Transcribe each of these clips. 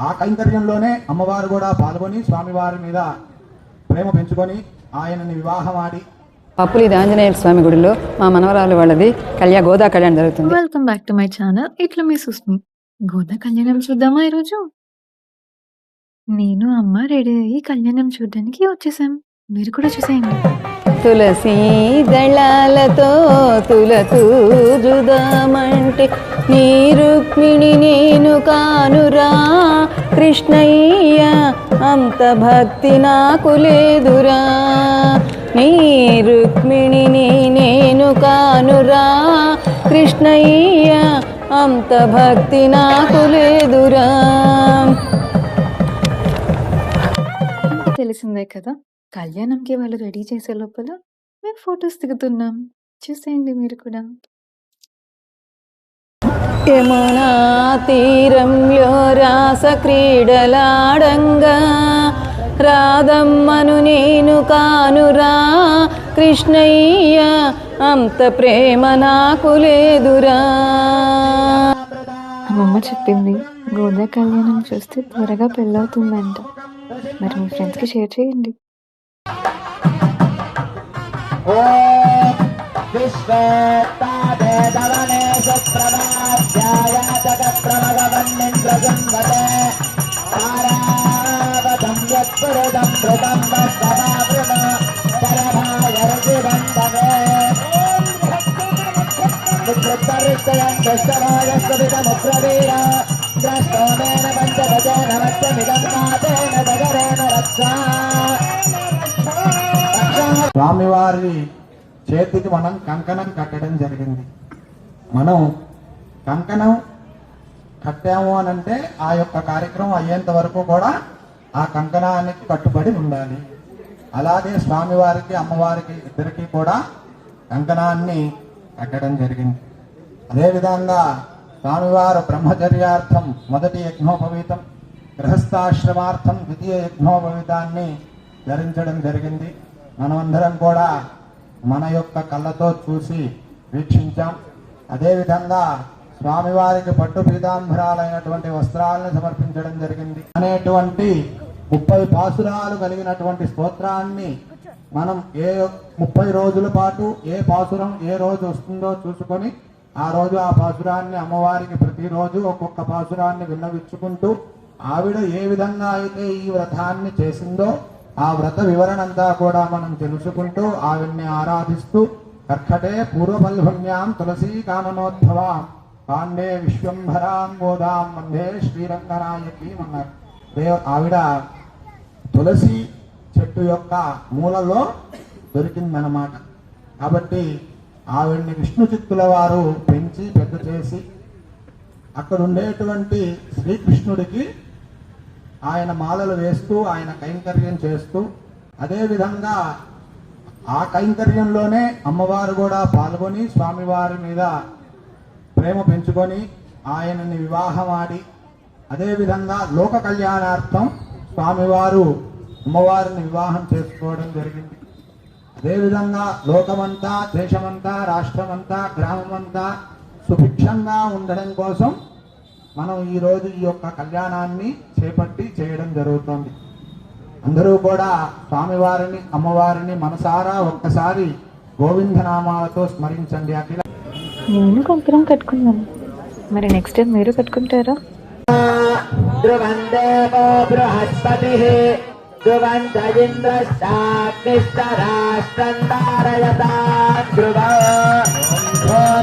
ఆ కైంకర్యంలోనే అమ్మవారు కూడా పాల్గొని స్వామివారి మీద ప్రేమ పెంచుకొని ఆయనని వివాహమాడి పప్పులిది ఆంజనేయ స్వామి గుడిలో మా మనవరాలు వాళ్ళది కళ్యాణ గోదా కళ్యాణం జరుగుతుంది. Welcome back to my channel ఇట్లా మీ సుస్మి. గోదా కళ్యాణం చూద్దామా ఈరోజు? నేను అమ్మ రెడీ అయ్యి కళ్యాణం చూడడానికి వచ్చేసాం. మీరు కూడా చూసేయండి. తులసీ దళాలతో తులతూజుదామంటే నీ రుక్మిణి నేను కానురా. కృష్ణయ్య అంత భక్తి నాకు లేదురా. నీ రుక్మిణిని నేను కానురా. కృష్ణయ్య అంత భక్తి నాకు లేదురా. తెలిసిందే కదా. కళ్యాణంకి వాళ్ళు రెడీ చేసే లోపల మేము ఫొటోస్ దిగుతున్నాం. చూసేయండి మీరు కూడా. యమునా తీరంలో రాస క్రీడలాడంగా రాధమ్మను నేను కానురా కృష్ణయ్య అంత ప్రేమ నాకు లేదురా. అమ్మమ్మ చెప్పింది గోదా కళ్యాణం చూస్తే త్వరగా పెళ్ళవుతుందంట. మరి మీ ఫ్రెండ్స్కి షేర్ చేయండి. ॐ विश्वोत्तादे दवनेषु प्रभाध्याय जगप्रभगवन्निन्द्रजन्वते तारावतं यत्पुरुदं कृतं वस्तवावृत परभायर्षिबन्धवे विकृतवृत्तयं दुष्टभायस्वपितमुप्रवीर द्रष्टोमेन पञ्चभजेन वत्समिदं नाथेन जगरेण रक्षा స్వామివారి చేతికి మనం కంకణం కట్టడం జరిగింది. మనం కంకణం కట్టాము అని అంటే ఆ యొక్క కార్యక్రమం అయ్యేంత వరకు కూడా ఆ కంకణానికి కట్టుబడి ఉండాలి. అలాగే స్వామివారికి అమ్మవారికి ఇద్దరికి కూడా కంకణాన్ని కట్టడం జరిగింది. అదేవిధంగా స్వామివారు బ్రహ్మచర్యార్థం మొదటి యజ్ఞోపవీతం గృహస్థాశ్రమార్థం ద్వితీయ యజ్ఞోపవీతాన్ని ధరించడం జరిగింది. మనమందరం కూడా మన యొక్క కళ్ళతో చూసి వీక్షించాం. అదేవిధంగా స్వామివారికి పట్టు పీతాంబరాలైనటువంటి వస్త్రాలను సమర్పించడం జరిగింది. అనేటువంటి ముప్పై పాసురాలు కలిగినటువంటి స్తోత్రాన్ని మనం ఏ ముప్పై రోజుల పాటు ఏ పాసురం ఏ రోజు వస్తుందో చూసుకొని ఆ రోజు ఆ పాసురాన్ని అమ్మవారికి ప్రతిరోజు ఒక్కొక్క పాసురాన్ని విన్నవించుకుంటూ ఆవిడ ఏ విధంగా అయితే ఈ వ్రతాన్ని చేసిందో ఆ వ్రత వివరణ అంతా కూడా మనం తెలుసుకుంటూ ఆవిడ్ని ఆరాధిస్తూ కర్కటే పూర్వపల్భన్యాం తులసీ కాననోద్భవాం. పాండే విశ్వంభరాం గోదాం. వందే శ్రీరంగనాయకి అన్నారు దేవ ఆవిడ తులసి చెట్టు యొక్క మూలలో దొరికిందనమాట కాబట్టి ఆవిడ్ని విష్ణు చిత్తుల వారు పెంచి పెద్ద చేసి అక్కడ ఉండేటువంటి శ్రీకృష్ణుడికి ఆయన మాలలు వేస్తూ ఆయన కైంకర్యం చేస్తూ అదేవిధంగా ఆ కైంకర్యంలోనే అమ్మవారు కూడా పాల్గొని స్వామివారి మీద ప్రేమ పెంచుకొని ఆయనని వివాహమాడి అదేవిధంగా లోక కళ్యాణార్థం స్వామివారు అమ్మవారిని వివాహం చేసుకోవడం జరిగింది. అదేవిధంగా లోకమంతా దేశమంతా రాష్ట్రమంతా గ్రామమంతా సుభిక్షంగా ఉండడం కోసం మనం ఈ రోజు ఈ యొక్క కళ్యాణాన్ని చేపట్టి చేయడం జరుగుతోంది. అందరూ కూడా స్వామివారిని అమ్మవారిని మనసారా ఒక్కసారి గోవిందనామాలతో స్మరించండి అఖిల. నేను కంకణం కట్టుకున్నాను. మరి నెక్స్ట్ టైం మీరు కట్టుకుంటారా? ధ్రువం దేవో బృహస్పతి. ధ్రువంత ఇంద్రశ్చాగ్నిష్టరాష్ట్రం ధారయతా ధ్రువ. ఓం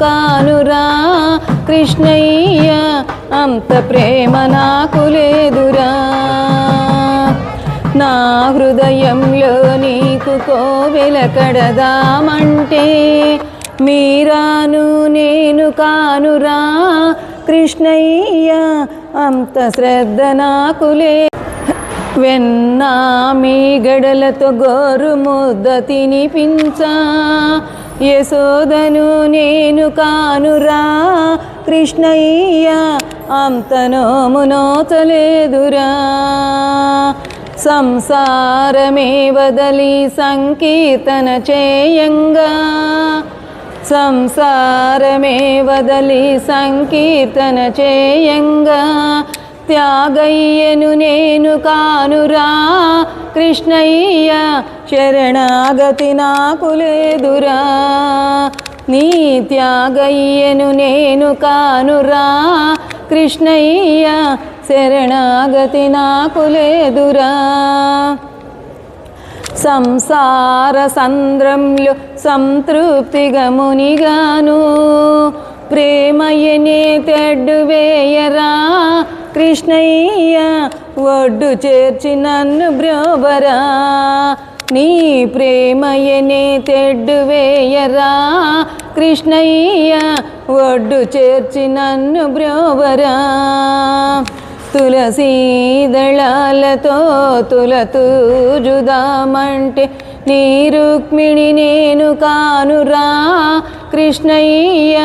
కానురా కృష్ణయ్య అంత ప్రేమ నాకు లేదురా. నా హృదయంలో నీకు కోవెల కడదామంటే మీరాను నేను కానురా కృష్ణయ్య అంత శ్రద్ధ నాకు లే. వెన్నా మీ గడలతో గోరు ముద్ద తినిపించా. యశోదను నేను కానురా. కృష్ణయ్య అంత నోచలేదురా సంసారమే వదలి సంకీర్తన చేయంగా. సంసారమే వదలి సంకీర్తన చేయంగా. త్యాగయ్యను నేను కానురా. కృష్ణయ్య శరణాగతి నాకు లేదురా. నీ త్యాగయ్యను నేను కానురా. కృష్ణయ్య శరణాగతి నాకు లేదురా. సంసార సంద్రంలో సంతృప్తిగా మునిగాను. ప్రేమయ్యనే తెడ్డు వేయరా. కృష్ణయ్య ఒడ్డు చేర్చి నన్ను బ్రోబరా నీ ప్రేమయనే తెడ్డు వేయరా. కృష్ణయ్య ఒడ్డు చేర్చి నన్ను బ్రోబరా తులసీదళాలతో తులతూజుదామంటే నీ రుక్మిణి నేను కానురా. కృష్ణయ్య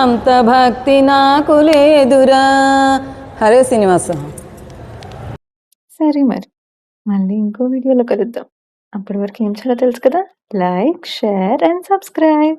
అంత భక్తి నాకు లేదురా. హరే శ్రీనివాస. సరే మరి. మళ్ళీ ఇంకో వీడియోలో కలుద్దాం. అప్పటి వరకు ఏం చేయాలో తెలుసు కదా? Like share and subscribe.